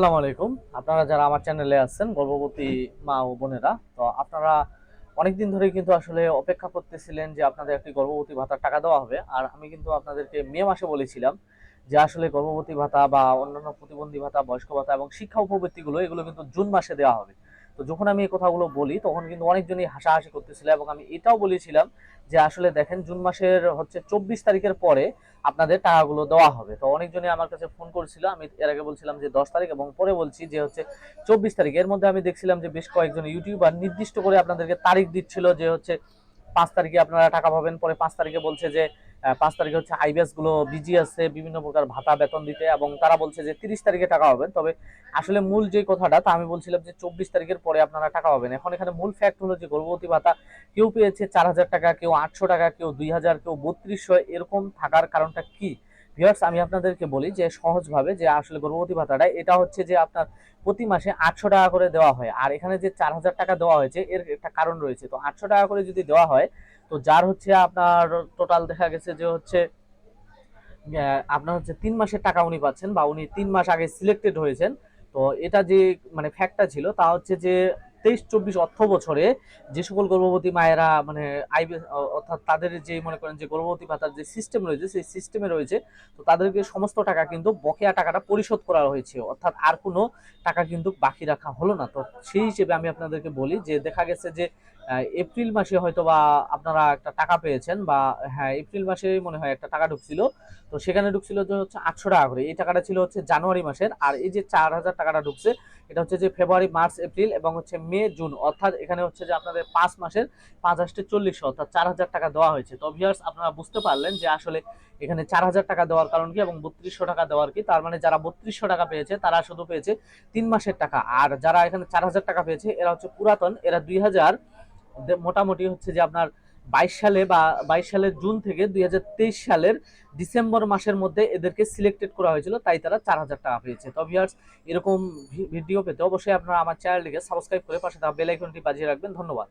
আসসালামু আলাইকুম। আপনারা যারা আমার চ্যানেলে আছেন, গর্ভবতী মা ও বোনেরা, তো আপনারা অনেকদিন ধরে কিন্তু আসলে অপেক্ষা করতেছিলেন যে আপনাদের একটি গর্ভবতী ভাতার টাকা দেওয়া হবে। আর আমি কিন্তু আপনাদেরকে মে মাসে বলেছিলাম যে আসলে গর্ভবতী ভাতা বা অন্যান্য প্রতিবন্ধী ভাতা, বয়স্ক ভাতা এবং শিক্ষা উপবৃত্তিগুলো, এগুলো কিন্তু জুন মাসে দেওয়া হবে। তো যখন আমি এই কথাগুলো বলি, তখন কিন্তু অনেকজনই হাসাহাসি করতেছিল এবং আমি এটাও বলেছিলাম যে আসলে দেখেন, জুন মাসের হচ্ছে চব্বিশ তারিখের পরে আপনাদের টাকাগুলো দেওয়া হবে। তো অনেকজনই আমার কাছে ফোন করেছিল, আমি এর আগে বলছিলাম যে দশ তারিখ এবং পরে বলছি যে হচ্ছে চব্বিশ তারিখ। এর মধ্যে আমি দেখছিলাম যে বেশ কয়েকজন ইউটিউবার নির্দিষ্ট করে আপনাদেরকে তারিখ দিচ্ছিল যে হচ্ছে পাঁচ তারিখে আপনারা টাকা পাবেন, পরে পাঁচ তারিখে বলছে যে পাঁচ তারিখে হচ্ছে আইবিএসগুলো বিজি আছে, বিভিন্ন প্রকার ভাতা বেতন দিতে এবং তারা বলছে যে তিরিশ তারিখে টাকা পাবেন। তবে আসলে মূল যে কথাটা তা আমি বলছিলাম যে চব্বিশ তারিখের পরে আপনারা টাকা পাবেন। এখন এখানে মূল ফ্যাক্ট হলো যে গর্ভবতী ভাতা কেউ পেয়েছে চার হাজার টাকা, কেউ আটশো টাকা, কেউ দুই হাজার, কেউ বত্রিশশো। এরকম থাকার কারণটা কি? ভিউয়ার্স আমি আপনাদেরকে বলি যে সহজভাবে যে আসলে গর্ভবতী ভাতাটা, এটা হচ্ছে যে আপনার প্রতি মাসে আটশো টাকা করে দেওয়া হয়। আর এখানে যে চার হাজার টাকা দেওয়া হয়েছে, এর একটা কারণ রয়েছে। তো আটশো টাকা করে যদি দেওয়া হয় তো যার হচ্ছে আপনার টোটাল দেখা গেছে যে হচ্ছে আপনার হচ্ছে তিন মাসের টাকা উনি পাচ্ছেন বা উনি তিন মাস আগে সিলেক্টেড হয়েছেন। তো এটা যে মানে ফ্যাক্টটা ছিল, তা হচ্ছে যে তেইশ চব্বিশ অর্থ বছরে যে সকল গর্ভবতী মায়েরা মানে আইবি, অর্থাৎ তাদের যে মনে করেন যে গর্ভবতী ভাতার যে সিস্টেম রয়েছে, সেই সিস্টেমে রয়েছে, তো তাদেরকে সমস্ত টাকা কিন্তু বকেয়া টাকাটা পরিশোধ করা হয়েছে। অর্থাৎ আর কোনো টাকা কিন্তু বাকি রাখা হলো না। তো সেই হিসেবে আমি আপনাদেরকে বলি যে, দেখা গেছে যে এপ্রিল মাসে হয়তো বা আপনারা একটা টাকা পেয়েছেন বা হ্যাঁ এপ্রিল মাসে মনে হয় একটা টাকা ঢুকছিল। তো সেখানে ঢুকছিল যে হচ্ছে আটশো টাকা করে। এই টাকাটা ছিল হচ্ছে জানুয়ারি মাসের। আর এই যে চার হাজার টাকাটা ঢুকছে, এটা হচ্ছে যে ফেব্রুয়ারি, মার্চ, এপ্রিল এবং হচ্ছে মে, জুন। অর্থাৎ এখানে হচ্ছে যে আপনাদের পাঁচ মাসের পাঁচ হাজার চল্লিশশো অর্থাৎ চার হাজার টাকা দেওয়া হয়েছে। তো ভিউয়ার্স আপনারা বুঝতে পারলেন যে আসলে এখানে চার হাজার টাকা দেওয়ার কারণ কি এবং বত্রিশশো টাকা দেওয়ার কি। তার মানে যারা বত্রিশশো টাকা পেয়েছে, তারা শুধু পেয়েছে তিন মাসের টাকা। আর যারা এখানে চার হাজার টাকা পেয়েছে, এরা হচ্ছে পুরাতন। এরা দুই হাজার মোটামুটি হচ্ছে যে আপনার বাইশ সালে বা বাইশ সালের জুন থেকে দুই হাজার তেইশ সালের ডিসেম্বর মাসের মধ্যে এদেরকে সিলেক্টেড করা হয়েছিল, তাই তারা চার হাজার টাকা পেয়েছে। তো ভিউয়ার্স এরকম ভিডিও পেতে অবশ্যই আপনারা আমার চ্যানেলটিকে সাবস্ক্রাইব করে পাশে থাকা বেল আইকনটি বাজিয়ে রাখবেন। ধন্যবাদ।